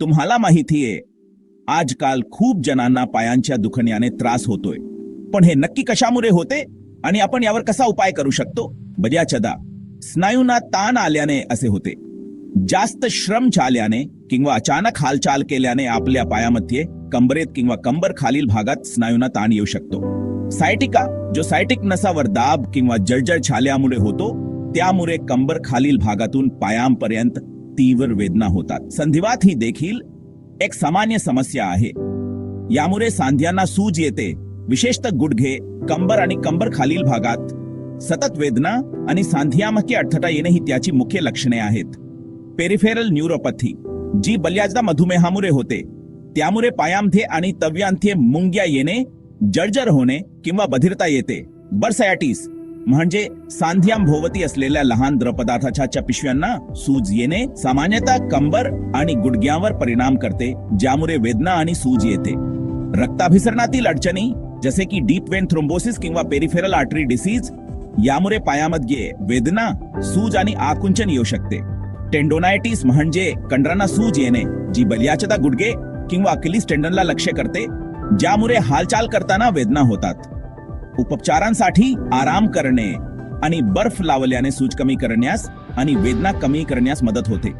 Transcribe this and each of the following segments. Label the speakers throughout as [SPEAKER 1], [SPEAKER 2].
[SPEAKER 1] तुम्हाला माहितीये आजकाल खूप जणांना पायांच्या दुखण्याने त्रास होतोय. पण हे नक्की कशामुळे होते आणि आपण यावर कसा उपाय करू शकतो? बजाचदा स्नायूंना ताण आल्याने असे होते. जास्त श्रम झाल्याने किंवा अचानक हालचाल केल्याने आपल्या पायामध्ये कंबरेत किंवा कंबर खालील भागात स्नायूंना ताण येऊ शकतो. सायटिका जो सायटिक नसावर दाब किंवा जळजळ झाल्यामुळे होतो त्यामुळे कंबर खालील भागातून पायांपर्यंत तीव्र वेदना होतात. संधिवात ही देखील एक सामान्य समस्या आहे. यामुळे सांध्यांना सूज येते. विशेषतः गुडघे कंबर आणि कंबर खालील भागात सतत वेदना आणि सांधियामध्ये अडथळा येणे ही त्याची मुख्य लक्षणे आहेत. पेरिफेरल न्यूरोपॅथी जी बल्याजदा मधुमेहामुळे होते. त्यामुळे पायामध्ये आणि तव्यांथे मुंग्या येणे जर्जर होणे किंवा बधिरता येते. बर्सायाटिस म्हणजे सांध्यांभोवती असलेल्या लहान द्रवपदार्थाच्या पिशव्यांना सूज येणे सामान्यतः कंबर आणि गुडघ्यावर परिणाम करते ज्यामुळे वेदना आणि सूज येते. रक्ताभिसरणातील अडचणी जसे की डीप वेन थ्रोम्बोसिस किंवा पेरिफेरल आर्टरी डिसीज यामुळे पायामध्ये वेदना सूज आणि आकुंचन येऊ शकते. टेंडोनायटिस म्हणजे कंडरांना सूज येणे जी बलियाचदा गुडगे किंवा अकिलीस टेंडनला लक्ष्य करते ज्यामुळे हालचाल करताना वेदना होतात. उपचारांसाठी आराम करणे आणि बर्फ लावल्याने सूज कमी करण्यास आणि वेदना कमी करण्यास मदत होते.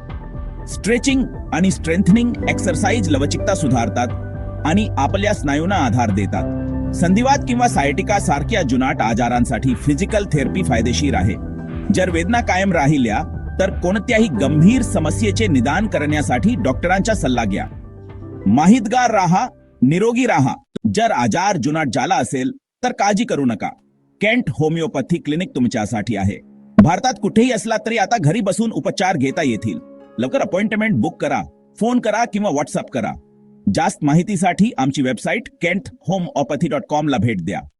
[SPEAKER 1] स्ट्रेचिंग आणि स्ट्रेंथनिंग एक्सरसाइज लवचिकता सुधारतात आणि आपल्या स्नायूंना आधार देतात. संधिवात किंवा सायटिका सारख्या जुनाट आजारांसाठी फिजिकल थेरपी फायदेशीर आहे. जर वेदना कायम राहिल्या तर कोणत्याही गंभीर समस्येचे निदान करण्यासाठी डॉक्टरांचा सल्ला घ्या. माहितगार राहा निरोगी राहा. जर आजार जुनाट झाला असेल तर काळजी करू नका. केंट होमिओपॅथी क्लिनिक तुमच्यासाठी आहे. भारतात कुठेही असला तरी आता घरी बसून उपचार घेता येतील. लवकर अपॉइंटमेंट बुक करा फोन करा किंवा व्हॉट्सअप करा. जास्त माहितीसाठी आमची website Kent homeopathy dot com ला भेट द्या.